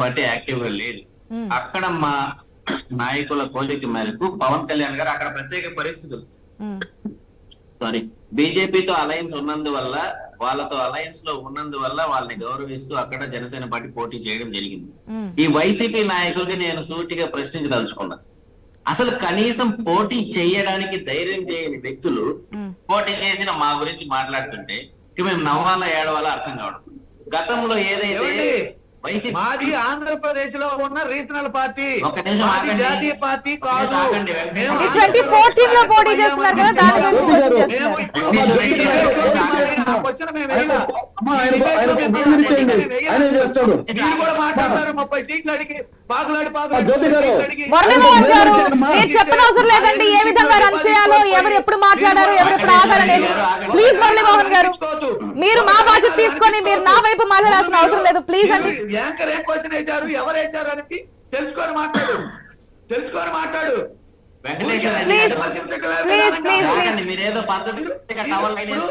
Party యాక్టివ్గా లేదు. అక్కడ మా నాయకుల కోరిక మేరకు పవన్ కళ్యాణ్ గారు అక్కడ ప్రత్యేక పరిస్థితులు. సారీ బీజేపీతో అలయన్స్ ఉన్నందువల్ల వాళ్ళతో అలయన్స్లో ఉన్నందువల్ల వాళ్ళని గౌరవిస్తూ అక్కడ జనసేన పార్టీ పోటీ చేయడం జరిగింది. ఈ వైసీపీ నాయకులకి నేను సూటిగా ప్రశ్నించదలుచుకున్నా. అసలు కనీసం పోటీ చేయడానికి ధైర్యం చేయని వ్యక్తులు. పోటీ చేసిన మా గురించి మాట్లాడుతుంటే ఇక మేము నవ్వాలా ఏడవాలా అర్థం కావడం. గతంలో ఏదైతే మాది ఆంధ్రప్రదేశ్లో ఉన్న రీజనల్ పార్టీ. జాతీయ పార్టీ కాదు. 2014 లో పోటీ చేస్తున్నారు కదా, దాని గురించి క్వశ్చన్ మేము చేస్తాడు? మీరు కూడా మాట్లాడతారు. ముప్పై సీట్లు అడిగి మురళీమోహన్ గారు మీరు చెప్పనవసరం లేదండి. ఏ విధంగా రన్ చేయాలో ఎవరు ఎప్పుడు మాట్లాడారు ఎవరు ఎప్పుడు ఆగాలనేది ప్లీజ్ మురళీమోహన్ గారు మీరు మా బాధ్యత తీసుకొని మీరు నా వైపు మాట్లాడాల్సిన అవసరం లేదు. ప్లీజ్ అండి. మీరు యాంకర్ ఏ క్వశ్చన్ వేశారు? ఎవరు వేశారు అనేది తెలుసుకొని మాట్లాడు. తెలుసుకొని మాట్లాడు. మీరేదో పద్ధతి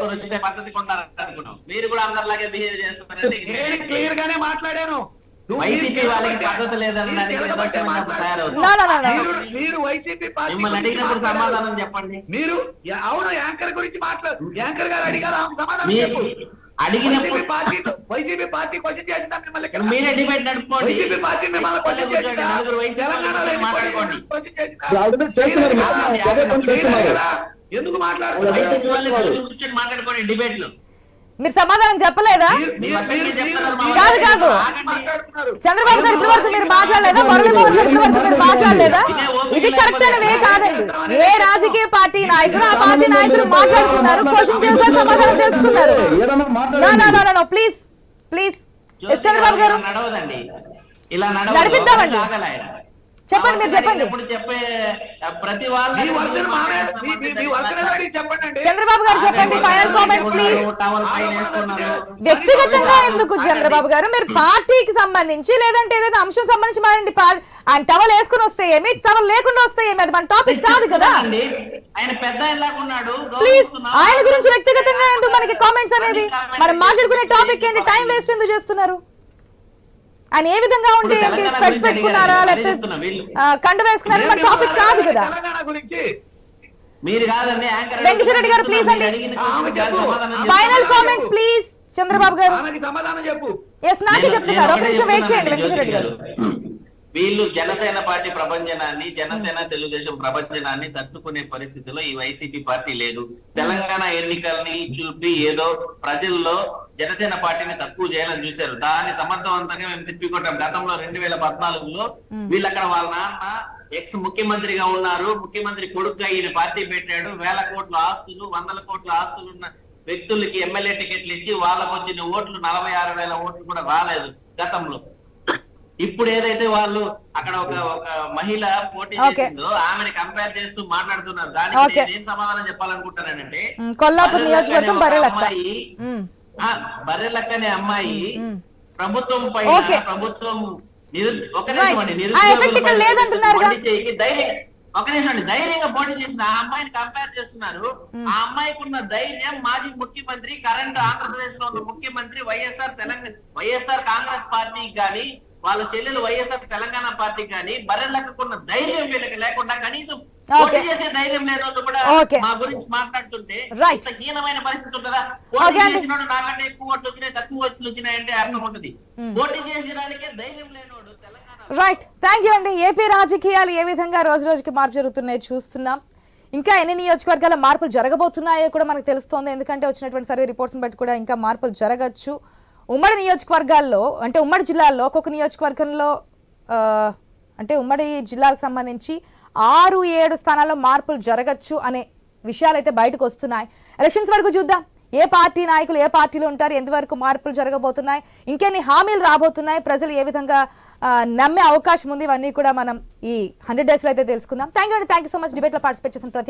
వచ్చే పద్ధతి మీరు కూడా అందరిలాగే బిహేవ్ క్లియర్ గానే మాట్లాడాను. వైసీపీ పార్టీ అడిగినప్పుడు. సమాధానం చెప్పండి. మీరు అవును యాంకర్ గురించి మాట్లాడు యాంకర్ గారు అడిగారు సమాధానం చెప్పు. అడిగినప్పుడు వైసీపీ పార్టీ క్వశ్చన్ చేసిందా మిమ్మల్ని? మీరే డిబేట్ నడుపుకోండి. వైసీపీ పార్టీ మిమ్మల్ని క్వశ్చన్ చేసిందా? తెలంగాణలో మాట్లాడుకోండి? ఎందుకు మాట్లాడుతున్నారు? వైసీపీ వాళ్ళు నలుగురు కూర్చొని మాట్లాడుకోండి డిబేట్లో మీరు సమాధానం చెప్పలేదా? కాదు, కాదు. చంద్రబాబు గారు ఇప్పటి వరకు మీరు మాట్లాడలేదా? మురళీమోహన్ గారు ఇప్పటి వరకు మీరు మాట్లాడలేదా? ఇది కరెక్ట్ అని వే కాదండి. ఏ రాజకీయ పార్టీ నాయకులు ఆ పార్టీ నాయకులు మాట్లాడుకున్నారు క్వశ్చన్ చేశారు సమాధానం తెలుసుకున్నారు. Please please. ఎస్ చంద్రబాబు గారు. నడవదండి. ఇలా. నడిపిద్దామండి. చెప్పండి, మీరు చెప్పండి. లేనప్పుడు చెప్పే ప్రతి. చంద్రబాబు గారు చెప్పండి ఫైనల్ కామెంట్స్ ప్లీజ్. వ్యక్తిగతంగా ఎందుకు చంద్రబాబు గారు? మీరు పార్టీకి సంబంధించి లేదంటే ఏదైనా అంశం సంబంధించి మారండి. ఆయన టవల్ వేసుకుని వస్తే ఏమి? టవల్ లేకుండా వస్తే ఏమి? అది మన టాపిక్ కాదు కదా. అండి. ఆయన పెద్ద ఉన్నాడు ప్లీజ్. ఆయన గురించి వ్యక్తిగతంగా ఎందుకు మనకి కామెంట్స్ అనేది? మనం మాట్లాడుకునే టాపిక్ ఏంటి? టైం వేస్ట్ ఎందుకు చేస్తున్నారు? ఆయన ఏ విధంగా ఉంటే స్పెట్స్ పెట్టుకున్నారా. లేకపోతే కండు వేసుకున్నారా మన టాపిక్ కాదు కదా తెలంగాణ గురించి. మీరు కాదండి యాంకర్ వెంకటేశ్వర రెడ్డి గారు, please అండి. ఫైనల్ కామెంట్స్ ప్లీజ్ చంద్రబాబు గారు. ఆమెకి సమాధానం చెప్పు. ఎస్ నాకే నేను- చెప్తున్నారు. నేను ఒక నిమిషం వెయిట్ చేయండి వెంకటేశ్వర రెడ్డి గారు. వీళ్ళు జనసేన పార్టీ ప్రభంజనాన్ని జనసేన తెలుగుదేశం ప్రభంజనాన్ని తట్టుకునే పరిస్థితిలో ఈ వైసీపీ పార్టీ లేదు. తెలంగాణ ఎన్నికల్ని చూపి ఏదో ప్రజల్లో జనసేన పార్టీని తక్కువ చేయాలని చూశారు. దాన్ని సమర్థవంతంగా మేము తిప్పికొట్టాం. గతంలో రెండు వేల పద్నాలుగులో వీళ్ళు అక్కడ వాళ్ళ నాన్న ఎక్స్ ముఖ్యమంత్రిగా ఉన్నారు. ముఖ్యమంత్రి కొడుకుగా ఈయన పార్టీ పెట్టాడు. వేల కోట్ల ఆస్తులు వందల కోట్ల ఆస్తులు ఉన్న వ్యక్తులకి ఎమ్మెల్యే టికెట్లు ఇచ్చి వాళ్ళకు వచ్చిన ఓట్లు నలభై ఆరు వేల ఓట్లు కూడా రాలేదు గతంలో. ఇప్పుడు ఏదైతే వాళ్ళు అక్కడ ఒక ఒక మహిళ పోటీ. చేసిందో ఆమెను కంపేర్ చేస్తూ మాట్లాడుతున్నారు దానికి. నేను ఏం సమాధానం చెప్పాలనుకుంటానంటే మ్, కొల్లాపూర్ నియోజకవర్గం. అమ్మాయి, మ్. ఆ, బర్రెలక్క అనే అమ్మాయి. ప్రభుత్వం పైన Okay. ప్రభుత్వం నిరు- ఒక. నిమిషం అండి, నిరుద్యోగుల ధైర్యం ఒక నిమిషం ధైర్యంగా పోటీ చేసిన ఆ అమ్మాయిని కంపేర్ చేస్తున్నారు ఆ అమ్మాయికి ఉన్న ధైర్యం మాజీ ముఖ్యమంత్రి కరెంట్ ఆంధ్రప్రదేశ్లో ఉన్న ముఖ్యమంత్రి వైఎస్ఆర్ తెలంగాణ వైఎస్ఆర్ కాంగ్రెస్ పార్టీకి గాని వాళ్ళ చెల్లెలు వైఎస్ఆర్ తెలంగాణ పార్టీకి గాని బర్రెలకున్న ధైర్యం వీళ్ళకి లేకుండా కనీసం పోటీ Okay. చేసే ధైర్యం లేని వాళ్ళు కూడా Okay. మా గురించి మాట్లాడుతుంటే Right. ఇంత హీనమైన పరిస్థితి ఉంటుందా? Okay పోటీ అండి. చేసినోడు నాకంటే ఎక్కువ ఓట్లు వచ్చినాయి తక్కువ ఓట్లు వచ్చినాయి అంటే అర్థం ఉంటది పోటీ చేసేదానికే ధైర్యం లేనోడు తెలంగాణ రైట్ థ్యాంక్ యూ అండి. ఏపీ రాజకీయాలు ఏ విధంగా రోజు రోజుకి మార్పు జరుగుతున్నాయో చూస్తున్నాం. ఇంకా ఎన్ని నియోజకవర్గాల మార్పులు జరగబోతున్నాయో కూడా మనకు తెలుస్తోంది. ఎందుకంటే వచ్చినటువంటి సర్వే రిపోర్ట్స్ని బట్టి కూడా ఇంకా మార్పులు జరగచ్చు. ఉమ్మడి నియోజకవర్గాల్లో అంటే ఉమ్మడి జిల్లాల్లో ఒక్కొక్క నియోజకవర్గంలో అంటే ఉమ్మడి జిల్లాలకు సంబంధించి ఆరు ఏడు స్థానాల్లో మార్పులు జరగచ్చు అనే విషయాలు అయితే బయటకు వస్తున్నాయి. ఎలక్షన్స్ వరకు చూద్దాం. ఏ పార్టీ నాయకులు ఏ పార్టీలో ఉంటారు? ఎంతవరకు మార్పులు జరగబోతున్నాయి? ఇంకెన్ని హామీలు రాబోతున్నాయి? ప్రజలు ఏ విధంగా నమ్మే అవకాశం ఉంది? ఇవన్నీ కూడా మనం ఈ హండ్రెడ్ డేస్లో అయితే తెలుసుకుందాం. థ్యాంక్ యూ అండి. Thank you so much. డిబేట్లో పార్టిసిపేట్ చేసిన ప్రతి